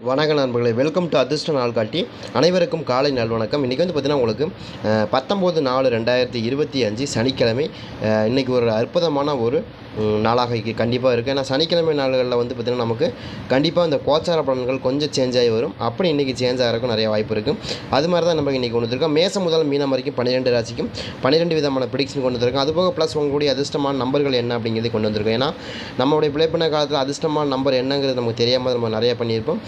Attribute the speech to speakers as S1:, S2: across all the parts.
S1: வணக்க நண்பர்களே welcome to அதிர்ஷ்ட நாள் காட்டி அனைவருக்கும் காலை நல்வணக்கம். இன்றைக்கி வந்து பார்த்திங்கன்னா உங்களுக்கு பத்தொம்போது நாலு ரெண்டாயிரத்தி இருபத்தி அஞ்சு சனிக்கிழமை இன்றைக்கி இன்னைக்கு ஒரு அற்புதமான ஒரு நாளாக கண்டிப்பாக இருக்குது. ஏன்னா சனிக்கிழமை நாள்களில் வந்து பார்த்திங்கன்னா நமக்கு கண்டிப்பாக இந்த கோச்சார பலன்கள் கொஞ்சம் சேஞ்ச் ஆகி வரும். அப்படி இன்றைக்கி சேஞ்ச் ஆகிறக்கும் நிறைய வாய்ப்பு இருக்குது அது மாதிரி தான் நம்ம இன்றைக்கி கொண்டு வந்திருக்கோம். மேசம் முதல் மீனம் வரைக்கும் பன்னிரெண்டு ராசிக்கும் பன்னிரெண்டு விதமான ப்ரிடிக்ஷன் கொண்டு வந்திருக்கோம். அதுபோக ப்ளஸ் உங்களுடைய அதிர்ஷ்டமான நம்பர்கள் என்ன அப்படிங்கிறது கொண்டு வந்திருக்கோம். ஏன்னா நம்மளுடைய பிளே பண்ண காலத்தில் அதிர்ஷ்டமான நம்பர் என்னங்கிறது நமக்கு தெரியாமல் நம்ம நிறைய பண்ணியிருப்போம்.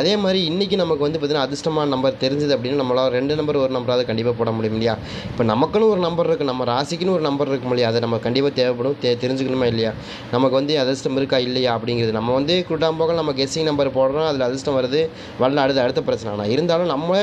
S1: அதே மாதிரி இன்றைக்கி நமக்கு வந்து பார்த்திங்கன்னா அதிர்ஷ்டமான நம்பர் தெரிஞ்சது அப்படின்னா நம்மளால் ரெண்டு நம்பர் ஒரு நம்பராவது கண்டிப்பாக போட முடியும் இல்லையா? இப்போ நமக்குன்னு ஒரு நம்பர் இருக்குது நம்ம ராசிக்குன்னு ஒரு நம்பர் இருக்கும் இல்லையா? அதை நம்ம கண்டிப்பாக தேவைப்படும். தெரிஞ்சுக்கணுமா தெரிஞ்சுக்கணுமா இல்லையா? நமக்கு வந்து அதிர்ஷ்டம் இருக்கா இல்லையா அப்படிங்கிறது. நம்ம வந்து குட்டாம்போக நம்ம கெஸ்ஸிங் நம்பர் போடுறோம் அதில் அதிர்ஷ்டம் வருது வரல அடுத்த அடுத்த பிரச்சனை. ஆனால் இருந்தாலும் நம்ம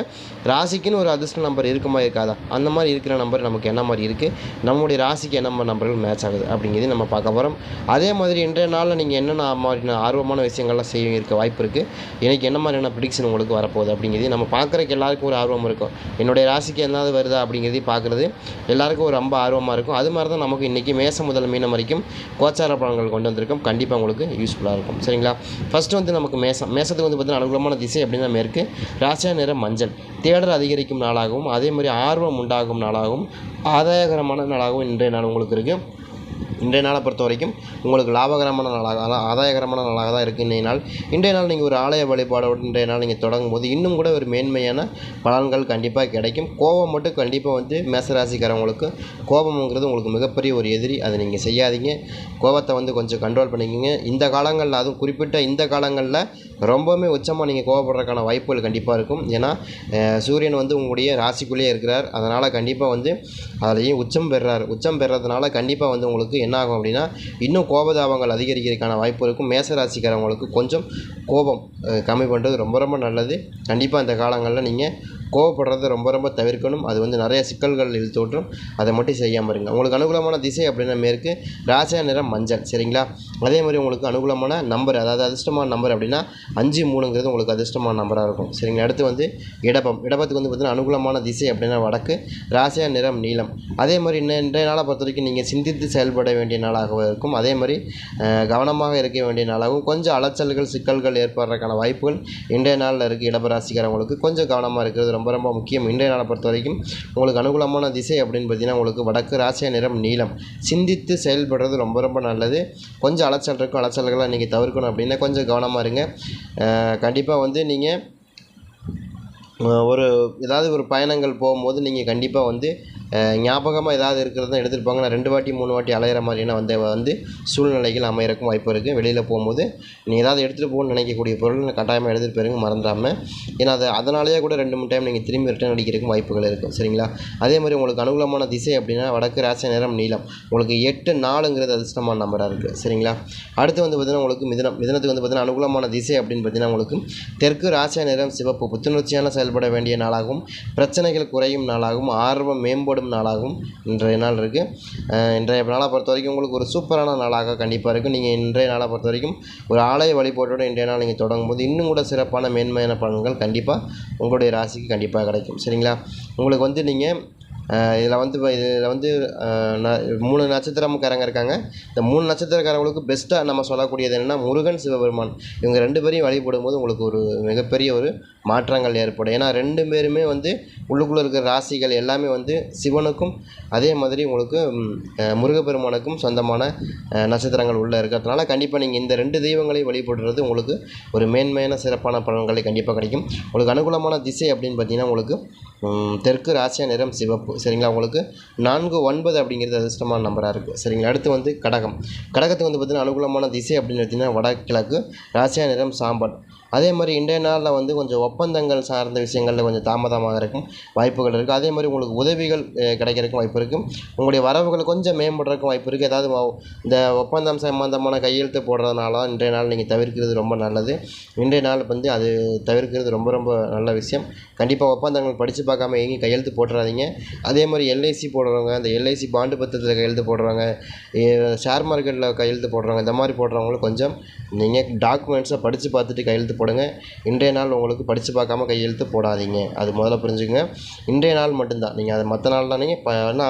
S1: ராசிக்குன்னு ஒரு அதிர்ஷ்ட நம்பர் இருக்குமா இருக்காதா? அந்த மாதிரி இருக்கிற நம்பர் நமக்கு என்ன மாதிரி இருக்குது நம்மளுடைய ராசிக்கு என்ன மாதிரி நம்பர்கள் மேட்ச் ஆகுது அப்படிங்கிறது நம்ம பார்க்க போகிறோம் அதே மாதிரி இன்றைய நாளில் நீங்கள் என்னென்ன மாதிரி ஆர்வமான விஷயங்கள்லாம் செய்ய இருக்க வாய்ப்பு இருக்குது எனக்கு என்ன மாதிரியான ப்ரிடிக்ஷன் உங்களுக்கு வரப்போகுது அப்படிங்கிறது நம்ம பார்க்குறக்கு எல்லாருக்கும் ஒரு ஆர்வம் இருக்கும். என்னுடைய ராசிக்கு என்னது வருதா அப்படிங்கிறதையும் பார்க்குறது எல்லாருக்கும் ஒரு ரொம்ப ஆர்வமாக இருக்கும். அது மாதிரி தான் நமக்கு இன்றைக்கி மேசம் முதல் மீனம் வரைக்கும் கோச்சார பலன்கள் கொண்டு வந்திருக்கோம். கண்டிப்பாக உங்களுக்கு யூஸ்ஃபுல்லாக இருக்கும். சரிங்களா? ஃபஸ்ட்டு வந்து நமக்கு மேசம். மேசத்துக்கு வந்து பார்த்தீங்கன்னா அனுகூலமான திசை அப்படின்னா மேற்கு. ராசியா நிற மஞ்சள். தேடல் அதிகரிக்கும் நாளாகவும் அதே மாதிரி ஆர்வம் உண்டாகும் நாளாகவும் ஆதாயகரமான நாளாகவும் இன்றைய நாள் உங்களுக்கு இருக்குது இன்றைய நாளை பொறுத்த வரைக்கும் உங்களுக்கு லாபகரமான நாளாக அதான் ஆதாயகரமான நாளாக தான் இருக்குது இன்றைய நாள். இன்றைய நாள் நீங்கள் ஒரு ஆலய வழிபாடோடு இன்றைய நாள் நீங்கள் தொடங்கும் போது இன்னும் கூட ஒரு மேன்மையான பலன்கள் கண்டிப்பாக கிடைக்கும். கோபம் மட்டும் கண்டிப்பாக வந்து மேசராசிக்காரவங்களுக்கு கோபம்ங்கிறது உங்களுக்கு மிகப்பெரிய ஒரு எதிரி. அதை நீங்கள் செய்யாதீங்க. கோபத்தை வந்து கொஞ்சம் கண்ட்ரோல் பண்ணிக்கோங்க. இந்த காலங்களில் அதுவும் குறிப்பிட்ட இந்த காலங்களில் ரொம்பவுமே உச்சமாக நீங்கள் கோவப்படுறதுக்கான வாய்ப்புகள் கண்டிப்பாக இருக்கும். ஏன்னா சூரியன் வந்து உங்களுடைய ராசிக்குள்ளேயே இருக்கிறார். அதனால் கண்டிப்பாக வந்து அதுலேயும் உச்சம் பெறுறார் உச்சம் பெறுறதுனால கண்டிப்பாக வந்து உங்களுக்கு என்ன ஆகும் அப்படின்னா இன்னும் கோபதாபங்கள் அதிகரிக்கிறதுக்கான வாய்ப்பு இருக்கும். மேசராசிக்காரவங்களுக்கு கொஞ்சம் கோபம் கம்மி பண்ணுறது ரொம்ப ரொம்ப நல்லது. கண்டிப்பாக இந்த காலங்களில் நீங்கள் கோவப்படுறதை ரொம்ப ரொம்ப தவிர்க்கணும். அது வந்து நிறைய சிக்கல்கள் இது தோற்றும் அதை மட்டும் செய்யாமல் இருங்க. உங்களுக்கு அனுகூலமான திசை அப்படின்னா மேற்கு ராசா நிறம் மஞ்சள். சரிங்களா? அதே மாதிரி உங்களுக்கு அனுகூலமான நம்பர் அதாவது அதிர்ஷ்டமான நம்பர் அப்படின்னா அஞ்சு மூணுங்கிறது உங்களுக்கு அதிர்ஷ்டமான நம்பராக இருக்கும். சரிங்களா? அடுத்து வந்து இடப்பம். இடப்பத்துக்கு வந்து பார்த்திங்கன்னா அனுகூலமான திசை அப்படின்னா வடக்கு ராசியா நிறம் நீளம் அதே மாதிரி இன்ன இன்றைய நாளை பொறுத்த வரைக்கும் நீங்கள் சிந்தித்து செயல்பட வேண்டிய நாளாகவும் இருக்கும். அதே மாதிரி கவனமாக இருக்க வேண்டிய நாளாகவும் கொஞ்சம் அலைச்சல்கள் சிக்கல்கள் ஏற்படுறதுக்கான வாய்ப்புகள் இன்றைய நாளில் இருக்குது இடப்பராசிக்காரவங்களுக்கு கொஞ்சம் கவனமாக இருக்கிறது ரொம்ப ரொம்ப முக்கியம். இன்றைய நாளை பொறுத்த வரைக்கும் உங்களுக்கு அனுகூலமான திசை அப்படின்னு பார்த்தீங்கன்னா உங்களுக்கு வடக்கு ராசிய நிறம் நீளம் சிந்தித்து செயல்படுறது ரொம்ப ரொம்ப நல்லது. கொஞ்சம் அலைச்சல் இருக்கும். அலைச்சல்களை நீங்கள் தவிர்க்கணும் அப்படின்னா கொஞ்சம் கவனமாக இருங்க. கண்டிப்பாக வந்து நீங்கள் ஒரு ஏதாவது ஒரு பயணங்கள் போகும்போது நீங்கள் கண்டிப்பாக வந்து ஞாபகமாக ஏதாவது இருக்கிறதா எடுத்துகிட்டு போங்க. நான் ரெண்டு வாட்டி மூணு வாட்டி அலையிற மாதிரியான வந்து வந்து சூழ்நிலைகள் அமையறக்கும் வாய்ப்பு இருக்குது வெளியில் போகும்போது நீங்கள் ஏதாவது எடுத்துகிட்டு போகணும்னு நினைக்கக்கூடிய பொருள் கட்டாயமாக எடுத்துகிட்டு போயிருங்க மறந்துடாமல் ஏன்னா அது அதனாலேயே கூட ரெண்டு மூணு டைம் நீங்கள் திரும்பி ரிட்டர்ன் அடிக்கிறதுக்கும் வாய்ப்புகள் இருக்கும் சரிங்களா? அதே மாதிரி உங்களுக்கு அனுகூலமான திசை அப்படின்னா வடக்கு ராசி நிறம் நீளம் உங்களுக்கு எட்டு நாலுங்கிறது அதிர்ஷ்டமான நம்பராக இருக்குது சரிங்களா? அடுத்து வந்து பார்த்திங்கன்னா உங்களுக்கு மிதனம். மிதனத்துக்கு வந்து பார்த்திங்கன்னா அனுகூலமான திசை அப்படின்னு பார்த்தீங்கன்னா உங்களுக்கு தெற்கு ராசி நிறம் சிவப்பு. புத்துணர்ச்சியான செயல்பட வேண்டிய நாளாகவும் பிரச்சனைகள் குறையும் நாளாகவும் ஆர்வம் மேம்படும் நாளாகவும் இன்றைய நாள் இருக்குது இன்றைய நாளை பொறுத்த வரைக்கும் உங்களுக்கு ஒரு சூப்பரான நாளாக கண்டிப்பாக இருக்கும் நீங்கள் இன்றைய நாளை பொறுத்த வரைக்கும் ஒரு ஆலய வழிபாட்டோடு இன்றைய நாள் நீங்கள் தொடங்கும் போது இன்னும் கூட சிறப்பான மேன்மையான பலன்கள் கண்டிப்பாக உங்களுடைய ராசிக்கு கண்டிப்பாக கிடைக்கும். சரிங்களா? உங்களுக்கு வந்து நீங்கள் இதில் வந்து இதில் வந்து ந- மூணு நட்சத்திரமுக்காரங்க இருக்காங்க. இந்த மூணு நட்சத்திரக்காரங்களுக்கு பெஸ்ட்டாக நம்ம சொல்லக்கூடியது என்னென்னா முருகன் சிவபெருமான். இவங்க ரெண்டு பேரையும் வழிபடும் போது உங்களுக்கு ஒரு மிகப்பெரிய ஒரு மாற்றங்கள் ஏற்படும். ஏன்னா ரெண்டு பேருமே வந்து உள்ளுக்குள்ளே இருக்கிற ராசிகள் எல்லாமே வந்து சிவனுக்கும் அதே மாதிரி உங்களுக்கு முருகப்பெருமானுக்கும் சொந்தமான நட்சத்திரங்கள் உள்ளே இருக்கிறதுனால கண்டிப்பாக நீங்கள் இந்த ரெண்டு தெய்வங்களையும் வழிபடுறது உங்களுக்கு ஒரு மேன்மையான சிறப்பான பலன்களை கண்டிப்பாக கிடைக்கும். உங்களுக்கு அனுகூலமான திசை அப்படின்னு பார்த்தீங்கன்னா உங்களுக்கு தெற்கு ராசியா நிறம் சிவப்பு. சரிங்களா உங்களுக்கு? நான்கு ஒன்பது அப்படிங்கிறது அதிர்ஷ்டமான நம்பராக இருக்குது சரிங்களா? அடுத்து வந்து கடகம். கடகத்துக்கு வந்து பார்த்திங்கன்னா அனுகூலமான திசை அப்படின்னு பார்த்தீங்கன்னா வடகிழக்கு. ராசியா நிறம் சாம்பல். அதே மாதிரி இன்றைய நாளில் வந்து கொஞ்சம் ஒப்பந்தங்கள் சார்ந்த விஷயங்களில் கொஞ்சம் தாமதமாக இருக்கும் வாய்ப்புகள் இருக்குது அதே மாதிரி உங்களுக்கு உதவிகள் அஹ், கிடைக்கிறதுக்கும் வாய்ப்பு இருக்குது உங்களுடைய வரவுகள் கொஞ்சம் மேம்படுறதுக்கும் வாய்ப்பு இருக்குது ஏதாவது இந்த ஒப்பந்தம் சம்பந்தமான கையெழுத்து போடுறதுனால இன்றைய நாள் நீங்கள் தவிர்க்கிறது ரொம்ப நல்லது. இன்றைய நாள் வந்து அது தவிர்க்கிறது ரொம்ப ரொம்ப நல்ல விஷயம். கண்டிப்பாக ஒப்பந்தங்கள் படித்து பார்க்காம எங்கேயும் கையெழுத்து போட்டுறாதீங்க. அதே மாதிரி எல்ஐசி போடுறவங்க அந்த எல்ஐசி பாண்டு பத்திரத்தில் கையெழுத்து போடுறவங்க ஷேர் மார்க்கெட்டில் கையெழுத்து போடுறவங்க இந்த மாதிரி போடுறவங்களும் கொஞ்சம் நீங்கள் டாக்குமெண்ட்ஸை படித்து பார்த்துட்டு கையெழுத்து போடுங்க. இன்றைய நாள் உங்களுக்கு படித்து பார்க்காம கையெழுத்து போடாதீங்க. அது முதல்ல புரிஞ்சுக்கங்க. இன்றைய நாள் மட்டும்தான். நீங்கள் அது மற்ற நாள் நீங்கள் இப்போ ஏன்னா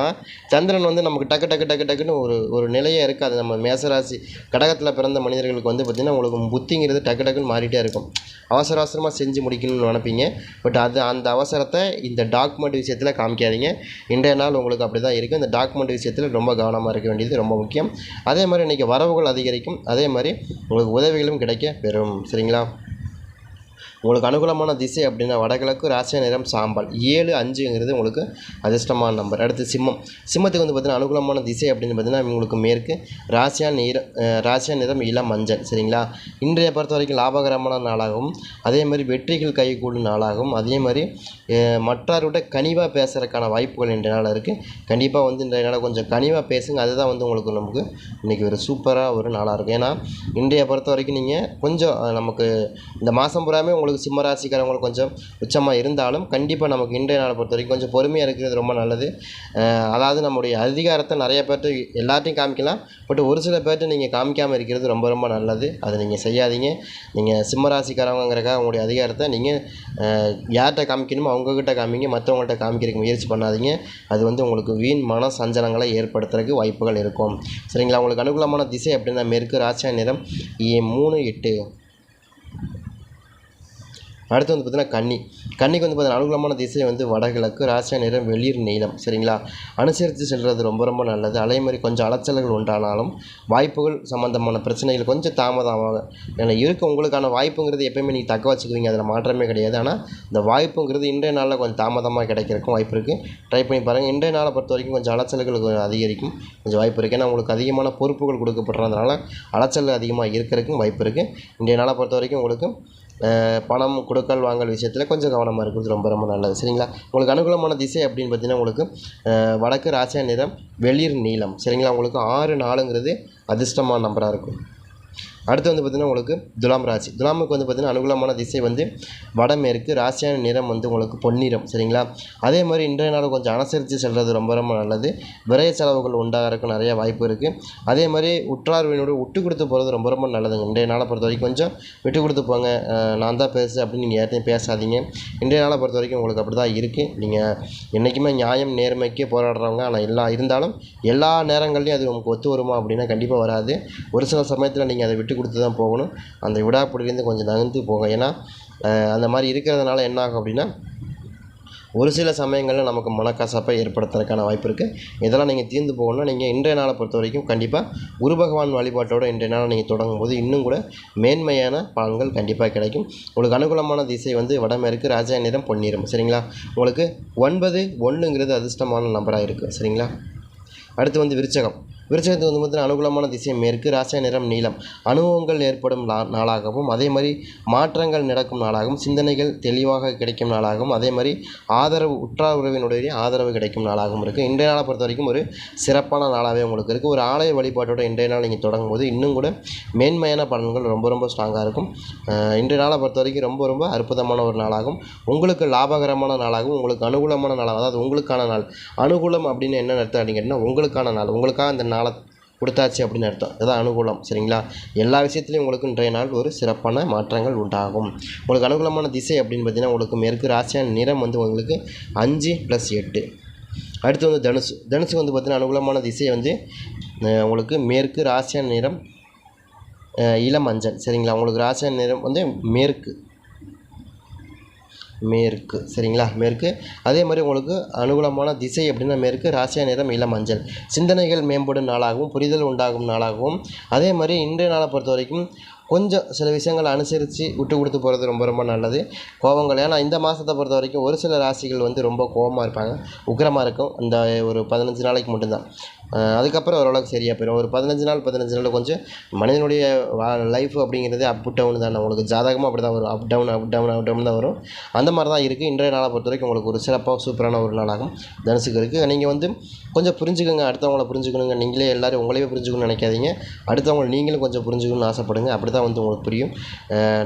S1: சந்திரன் வந்து நமக்கு டக்கு டக்கு டக்கு டக்குன்னு ஒரு ஒரு நிலையே இருக்குது. அது நம்ம மேசராசி கடகத்தில் பிறந்த மனிதர்களுக்கு வந்து பார்த்திங்கன்னா உங்களுக்கு புத்திங்கிறது டக்கு டக்குன்னு மாறிட்டே இருக்கும். அவசர அவசரமாக செஞ்சு முடிக்கணும்னு நினைப்பீங்க. பட் அது அந்த அவசரத்தை இந்த டாக்குமெண்ட் விஷயத்தில் காமிக்காதீங்க. இன்றைய நாள் உங்களுக்கு அப்படி தான் இருக்குது இந்த டாக்குமெண்ட் விஷயத்தில் ரொம்ப கவனமாக இருக்க வேண்டியது ரொம்ப முக்கியம். அதே மாதிரி இன்றைக்கி வரவுகள் அதிகரிக்கும். அதே மாதிரி உங்களுக்கு உதவிகளும் கிடைக்க பெறும். சரிங்களா? உங்களுக்கு அனுகூலமான திசை அப்படின்னா வடகிழக்கு ராசிய நிறம் சாம்பல். ஏழு அஞ்சுங்கிறது உங்களுக்கு அதிர்ஷ்டமான நம்பர் அடுத்து சிம்மம். சிம்மத்துக்கு வந்து பார்த்தீங்கன்னா அனுகூலமான திசை அப்படின்னு பார்த்தீங்கன்னா உங்களுக்கு மேற்கு ராசியா நிறம் ராசியா நிறம் இளம் மஞ்சள். சரிங்களா? இன்றைய பொறுத்த வரைக்கும் லாபகரமான நாளாகவும் அதே மாதிரி வெற்றிகள் கைகூடும் நாளாகவும் அதே மாதிரி மற்றாரோட கனிவாக பேசுகிறதுக்கான வாய்ப்புகள் இன்றைய நாள் இருக்குது கண்டிப்பாக வந்து இன்றைய நாள் கொஞ்சம் கனிவாக பேசுங்க. அதுதான் வந்து உங்களுக்கு நமக்கு இன்றைக்கி ஒரு சூப்பராக ஒரு நாளாக இருக்கும். ஏன்னா இன்றைய பொறுத்த வரைக்கும் நீங்கள் கொஞ்சம் நமக்கு இந்த மாதம் பூராமே உங்களுக்கு உங்களுக்கு சிம்மராசிக்காரவங்களுக்கு கொஞ்சம் உச்சமாக இருந்தாலும் கண்டிப்பாக நமக்கு இன்றைய நாளை பொறுத்த வரைக்கும் கொஞ்சம் பொறுமையாக இருக்கிறது ரொம்ப நல்லது. அதாவது நம்முடைய அதிகாரத்தை நிறைய பேர்ட்டு எல்லாத்தையும் காமிக்கலாம். பட் ஒரு சில பேர்ட்டு நீங்கள் காமிக்காமல் இருக்கிறது ரொம்ப ரொம்ப நல்லது. அதை நீங்கள் செய்யாதீங்க. நீங்கள் சிம்மராசிக்காரவங்கிறக்காக உங்களுடைய அதிகாரத்தை நீங்கள் யார்கிட்ட காமிக்கணுமோ அவங்கக்கிட்ட காமிங்க. மற்றவங்கள்ட்ட காமிக்கிறதுக்கு முயற்சி பண்ணாதீங்க. அது வந்து உங்களுக்கு வீண் மன சஞ்சலங்களை ஏற்படுத்துறதுக்கு வாய்ப்புகள் இருக்கும். சரிங்களா? உங்களுக்கு அனுகூலமான திசை அப்படின்னா மேற்கு ராசியா நிறம். இ- மூணு எட்டு. அடுத்து வந்து பார்த்தீங்கன்னா கன்னி. கன்னிக்கு வந்து பார்த்தீங்கன்னா அனுகூலமான திசை வந்து வடகிழக்கு ராசியா நிறம் வெளிர் நீளம். சரிங்களா? அனுசரித்து செல்வது ரொம்ப ரொம்ப நல்லது. அதே மாதிரி கொஞ்சம் அலைச்சல்கள் உண்டானாலும் வாய்ப்புகள் சம்மந்தமான பிரச்சனைகள் கொஞ்சம் தாமதமாக ஏன்னா இருக்குது உங்களுக்கான வாய்ப்புங்கிறது எப்பயுமே நீங்கள் தக்க வச்சுக்குவீங்க. அதில் மாற்றமே கிடையாது. ஆனால் இந்த வாய்ப்புங்கிறது இன்றைய நாளில் கொஞ்சம் தாமதமாக கிடைக்கிறதுக்கும் வாய்ப்பு இருக்குது ட்ரை பண்ணி பாருங்கள் இன்றைய நாளை பொறுத்த வரைக்கும் கொஞ்சம் அலைச்சல்கள் கொஞ்சம் அதிகரிக்கும். கொஞ்சம் வாய்ப்பு இருக்குது ஏன்னா உங்களுக்கு அதிகமான பொறுப்புகள் கொடுக்கப்படுறதுனால அலைச்சல் அதிகமாக இருக்கிறதுக்கும் வாய்ப்பு இருக்குது இன்றைய நாளை பொறுத்த வரைக்கும் உங்களுக்கு பணம் கொடுக்கல் வாங்கல் விஷயத்தில் கொஞ்சம் கவனமாக இருக்கிறது ரொம்ப ரொம்ப நல்லது. சரிங்களா? உங்களுக்கு அனுகூலமான திசை அப்படின்னு பார்த்தீங்கன்னா உங்களுக்கு வடக்கு ராசியா நிறம் வெளிர் நீளம். சரிங்களா? உங்களுக்கு ஆறு நாலுங்கிறது அதிர்ஷ்டமான நம்பராக இருக்கும். அடுத்து வந்து பார்த்திங்கன்னா உங்களுக்கு துலாம் ராசி. துலாமுக்கு வந்து பார்த்திங்கன்னா அனுகூலமான திசை வந்து வடமேற்கு. ராசியான நிறம் வந்து உங்களுக்கு பொன்னிறம். சரிங்களா? அதே மாதிரி இன்றைய நாள் கொஞ்சம் அனுசரித்து செல்வது ரொம்ப ரொம்ப நல்லது. விரைய செலவுகள் உண்டாகிறதுக்கு நிறைய வாய்ப்பு இருக்குது அதே மாதிரி உற்றார்வினோடு விட்டு கொடுத்து போகிறது ரொம்ப ரொம்ப நல்லதுங்க. இன்றைய நாளை பொறுத்த வரைக்கும் கொஞ்சம் விட்டு கொடுத்து போங்க. நான் தான் பேசு அப்படின்னு நீங்கள் யார்ட்டையும் பேசாதீங்க. இன்றைய நாளை பொறுத்த வரைக்கும் உங்களுக்கு அப்படி தான் இருக்குது நீங்கள் என்றைக்குமே நியாயம் நேர்மைக்கு போராடுறவங்க ஆனால் எல்லா இருந்தாலும் எல்லா நேரங்கள்லையும் அது உங்களுக்கு ஒத்து வருமா அப்படின்னா கண்டிப்பாக வராது. ஒரு சில சமயத்தில் நீங்கள் அதை விட்டு கொடுத்து தான் போகணும். அந்த விடாப்பிடிலேருந்து கொஞ்சம் நகர்ந்து போங்க. ஏன்னா அந்த மாதிரி இருக்கிறதுனால என்ன ஆகும் அப்படின்னா ஒரு சில சமயங்களில் நமக்கு மனக்கசப்பை ஏற்படுத்துறதுக்கான வாய்ப்பு இருக்குது இதெல்லாம் நீங்கள் தீர்ந்து போகணும்னா நீங்கள் இன்றைய நாளை பொறுத்த வரைக்கும் கண்டிப்பாக குரு பகவான் வழிபாட்டோட இன்றைய நாளை நீங்கள் தொடங்கும் போது இன்னும் கூட மேன்மையான பலன்கள் கண்டிப்பாக கிடைக்கும். உங்களுக்கு அனுகூலமான திசை வந்து வடமேற்கு ராஜா நிறம் பொன்னிறம் சரிங்களா? உங்களுக்கு ஒன்பது ஒன்றுங்கிறது அதிர்ஷ்டமான நம்பராக இருக்குது சரிங்களா? அடுத்து வந்து விருச்சகம். விருச்சகத்துக்கு வந்து பார்த்தீங்கன்னா அனுகூலமான திசை மேற்கு ராசிய நிறம் நீளம் அனுபவங்கள் ஏற்படும் நா- நாளாகவும் அதே மாதிரி மாற்றங்கள் நடக்கும் நாளாகவும் சிந்தனைகள் தெளிவாக கிடைக்கும் நாளாகவும் அதே மாதிரி ஆதரவு உற்றார் உறவினுடைய ஆதரவு கிடைக்கும் நாளாகவும் இருக்குது இன்றைய நாளை பொறுத்த வரைக்கும் ஒரு சிறப்பான நாளாகவே உங்களுக்கு இருக்குது ஒரு ஆலய வழிபாட்டோட இன்றைய நாள் நீங்கள் தொடங்கும் போது இன்னும் கூட மேன்மையான பலன்கள் ரொம்ப ரொம்ப ஸ்ட்ராங்காக இருக்கும். இன்றைய நாளை பொறுத்த வரைக்கும் ரொம்ப ரொம்ப அற்புதமான ஒரு நாளாகும். உங்களுக்கு லாபகரமான நாளாகவும் உங்களுக்கு அனுகூலமான நாளாகும் அதாவது உங்களுக்கான நாள். அனுகூலம் அப்படின்னு என்ன அர்த்தம் அப்படின்னு உங்களுக்கான நாள். உங்களுக்காக அந்த நாள் கொடுத்தாச்சு அப்படின்னு அர்த்தம். இதுதான் அனுகூலம் சரிங்களா? எல்லா விஷயத்துலையும் உங்களுக்கு இன்றைய நாள் ஒரு சிறப்பான மாற்றங்கள் உண்டாகும். உங்களுக்கு அனுகூலமான திசை அப்படின்னு பார்த்தீங்கன்னா உங்களுக்கு மேற்கு ராசியான நிறம் வந்து உங்களுக்கு அஞ்சு ப்ளஸ் எட்டு. அடுத்து வந்து தனுசு. தனுசு வந்து பார்த்தீங்கன்னா அனுகூலமான திசை வந்து உங்களுக்கு மேற்கு ராசியான நிறம் இளமஞ்சள் சரிங்களா? உங்களுக்கு ராசியான நிறம் வந்து மேற்கு. மேற்கு சரிங்களா? மேற்கு. அதே மாதிரி உங்களுக்கு அனுகூலமான திசை அப்படின்னா மேற்கு ராசியா நிறம் இளம் மஞ்சள் சிந்தனைகள் மேம்படும் நாளாகவும் புரிதல் உண்டாகும் நாளாகவும். அதே மாதிரி இன்றைய நாளை பொறுத்த வரைக்கும் கொஞ்சம் சில விஷயங்களை அனுசரித்து விட்டு கொடுத்து போகிறது ரொம்ப ரொம்ப நல்லது. கோபங்கள். ஏன்னா இந்த மாதத்தை பொறுத்த வரைக்கும் ஒரு சில ராசிகள் வந்து ரொம்ப கோபமாக இருப்பாங்க. உக்கிரமாக இருக்கும். இந்த ஒரு பதினஞ்சு நாளைக்கு மட்டும்தான். அதுக்கப்புறம் ஓரளவுக்கு சரியாக போயிடும் ஒரு பதினஞ்சு நாள் பதினஞ்சு நாள் கொஞ்சம் மனிதனுடைய வா லைஃப் அப்படிங்கிறது அப் டவுன் தான். உங்களுக்கு ஜாதகமாக அப்படி தான் வரும். Up down up down up down தான் வரும். அந்த மாதிரி தான் இருக்குது இன்றைய நாளை பொறுத்த வரைக்கும் உங்களுக்கு ஒரு சிறப்பாக சூப்பரான ஒரு நாளாகும் தனுசுக்கு இருக்குது நீங்கள் வந்து கொஞ்சம் புரிஞ்சுக்கோங்க. அடுத்தவங்கள புரிஞ்சுக்கணுங்க. நீங்களே எல்லோரும் உங்களையே புரிஞ்சுக்கணும்னு நினைக்காதீங்க. அடுத்தவங்களை நீங்களும் கொஞ்சம் புரிஞ்சுக்கணும்னு ஆசைப்படுங்க. அப்படி தான் வந்து உங்களுக்கு புரியும்.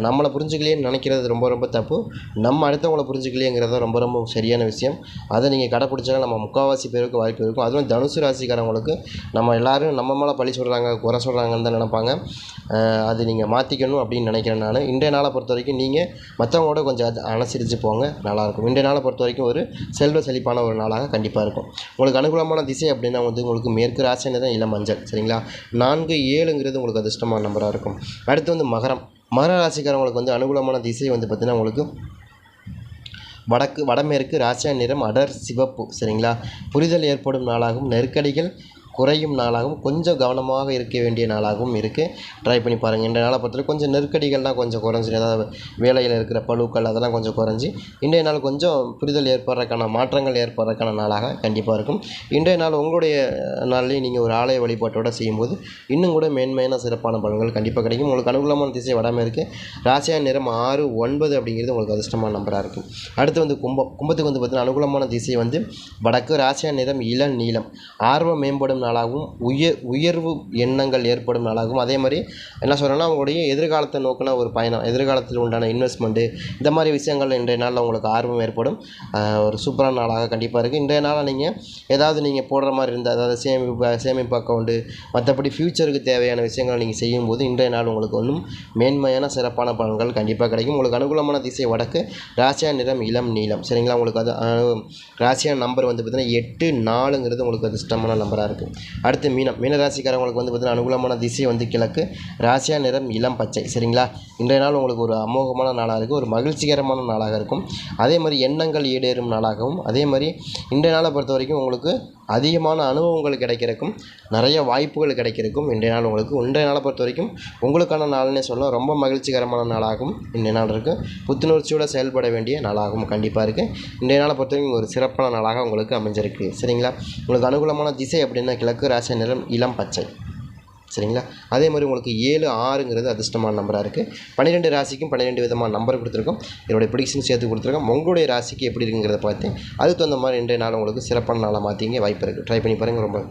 S1: நம்மளை புரிஞ்சுக்கலையேன்னு நினைக்கிறது ரொம்ப ரொம்ப தப்பு. நம்ம அடுத்தவங்கள புரிஞ்சுக்கலையேங்கிறது தான் ரொம்ப ரொம்ப சரியான விஷயம். அதை நீங்கள் கடைப்பிடிச்சாலும் நம்ம முக்கால்வாசி பேருக்கு வாய்ப்பு இருக்கும். அதுவும் தனுசு ராசிக்காரங்களுக்கு உங்களுக்கு நம்ம எல்லாரும் நம்ம மேலே பழி சொல்கிறாங்க குறை சொல்கிறாங்கன்னு தான் நினைப்பாங்க. அது நீங்கள் மாற்றிக்கணும் அப்படின்னு நினைக்கிறேன் நான். இன்றைய நாளை பொறுத்த வரைக்கும் நீங்கள் மற்றவங்களோட கொஞ்சம் அது அனுசரித்து போங்க நல்லாயிருக்கும் இன்றைய நாளை பொறுத்த வரைக்கும் ஒரு செல்வ செழிப்பான ஒரு நாளாக கண்டிப்பாக இருக்கும். உங்களுக்கு அனுகூலமான திசை அப்படின்னா வந்து உங்களுக்கு மேற்கு ராசி தான் இளம் மஞ்சள் சரிங்களா? நான்கு ஏழுங்கிறது உங்களுக்கு அதிர்ஷ்டமான நம்பராக இருக்கும். அடுத்து வந்து மகரம். மகர ராசிக்காரங்களுக்கு வந்து அனுகூலமான திசை வந்து பார்த்திங்கன்னா உங்களுக்கு வடக்கு வடமேற்கு ராசியா நிறம் அடர் சிவப்பு சரிங்களா? புரிதல் ஏற்படும் நாளாகவும் நெருக்கடிகள் குறையும் நாளாகவும் கொஞ்சம் கவனமாக இருக்க வேண்டிய நாளாகவும் இருக்குது ட்ரை பண்ணி பாருங்கள் இன்றைய நாளை பொறுத்தவரை கொஞ்சம் நெருக்கடிகள்லாம் கொஞ்சம் குறைஞ்சி அதாவது வேலையில் இருக்கிற பழுக்கள் அதெல்லாம் கொஞ்சம் குறைஞ்சி இன்றைய நாள் கொஞ்சம் புரிதல் ஏற்படுறதுக்கான மாற்றங்கள் ஏற்படுறதுக்கான நாளாக கண்டிப்பாக இருக்கும். இன்றைய நாள் உங்களுடைய நாள்லேயும் நீங்கள் ஒரு ஆலய வழிபாட்டோட செய்யும்போது இன்னும் கூட மேன்மையான சிறப்பான பலன்கள் கண்டிப்பாக கிடைக்கும். உங்களுக்கு அனுகூலமான திசை வராமல் இருக்குது ராசியான நிறம் ஆறு ஒன்பது அப்படிங்கிறது உங்களுக்கு அதிர்ஷ்டமான நம்பராக இருக்கும் அடுத்து வந்து கும்பம் கும்பத்துக்கு வந்து பார்த்தீங்கன்னா அனுகூலமான திசை வந்து வடக்கு. ராசியான நிறம் இளம் நீளம் ஆர்வம் மேம்படும் நாளாகவும் உயர் உயர்வு எண்ணங்கள் ஏற்படும் நாளாகவும். அதே மாதிரி என்ன சொல்கிறேன்னா அவங்களுடைய எதிர்காலத்தை நோக்கின ஒரு பயணம் எதிர்காலத்தில் உண்டான இன்வெஸ்ட்மெண்ட்டு இந்த மாதிரி விஷயங்கள் இன்றைய நாளில் உங்களுக்கு ஆர்வம் ஏற்படும். ஒரு சூப்பரான நாளாக கண்டிப்பாக இருக்குது இன்றைய நாளில் நீங்கள் ஏதாவது நீங்கள் போடுற மாதிரி இருந்தால் அதாவது சேமிப்பு சேமிப்பு அக்கௌண்ட்டு மற்றபடி ஃப்யூச்சருக்கு தேவையான விஷயங்களை நீங்கள் செய்யும்போது இன்றைய நாள் உங்களுக்கு ஒன்றும் மேன்மையான சிறப்பான பலன்கள் கண்டிப்பாக கிடைக்கும். உங்களுக்கு அனுகூலமான திசை வடக்கு ராசியா நிறம் இளம் நீளம். சரிங்களா? உங்களுக்கு அது ராசியா நம்பர் வந்து பார்த்திங்கன்னா எட்டு நாலுங்கிறது உங்களுக்கு அதிர்ஷ்டமான நம்பராக இருக்குது அடுத்து மீனம் மீன ராசிக்காரங்களுக்கு வந்து பார்த்திங்கன்னா அனுகூலமான திசை வந்து கிழக்கு. ராசியா நிறம் இளம் பச்சை சரிங்களா? இன்றைய நாள் உங்களுக்கு ஒரு அமோகமான நாளாக இருக்குது ஒரு மகிழ்ச்சிகரமான நாளாக இருக்கும். அதே மாதிரி எண்ணங்கள் ஈடேறும் நாளாகவும் அதே மாதிரி இன்றைய நாளை பொறுத்த வரைக்கும் உங்களுக்கு அதிகமான அனுபவங்கள் கிடைக்கிறக்கும் நிறைய வாய்ப்புகள் கிடைக்கிறக்கும் இன்றைய நாள் உங்களுக்கு. இன்றைய நாளை பொறுத்த வரைக்கும் உங்களுக்கான நாள்னே சொல்லலாம் ரொம்ப மகிழ்ச்சிகரமான நாளாகவும் இன்றைய நாள் இருக்குது புத்துணர்ச்சியோடு செயல்பட வேண்டிய நாளாகவும் கண்டிப்பாக இருக்குது இன்றைய நாளை பொறுத்த வரைக்கும் ஒரு சிறப்பான நாளாக உங்களுக்கு அமைஞ்சிருக்கு சரிங்களா? உங்களுக்கு அனுகூலமான திசை அப்படின்னா கிழக்கு ராசி நிறம் இளம் பச்சை. சரிங்களா? அதே மாதிரி உங்களுக்கு ஏழு ஆறுங்கிறது அதிர்ஷ்டமான நம்பராக இருக்குது பன்னிரெண்டு ராசிக்கும் பன்னிரெண்டு விதமான நம்பர் கொடுத்துருக்கோம். என்னுடைய ப்ரிடிக்ஷன் சேர்த்து கொடுத்துருக்கோம். உங்களுடைய ராசிக்கு எப்படி இருக்குங்கிறத பார்த்து அதுக்கு தகுந்த மாதிரி இன்றைய நாள் உங்களுக்கு சிறப்பான நாளாக மாற்றிங்க வாய்ப்பு இருக்குது ட்ரை பண்ணி பாருங்கள் ரொம்ப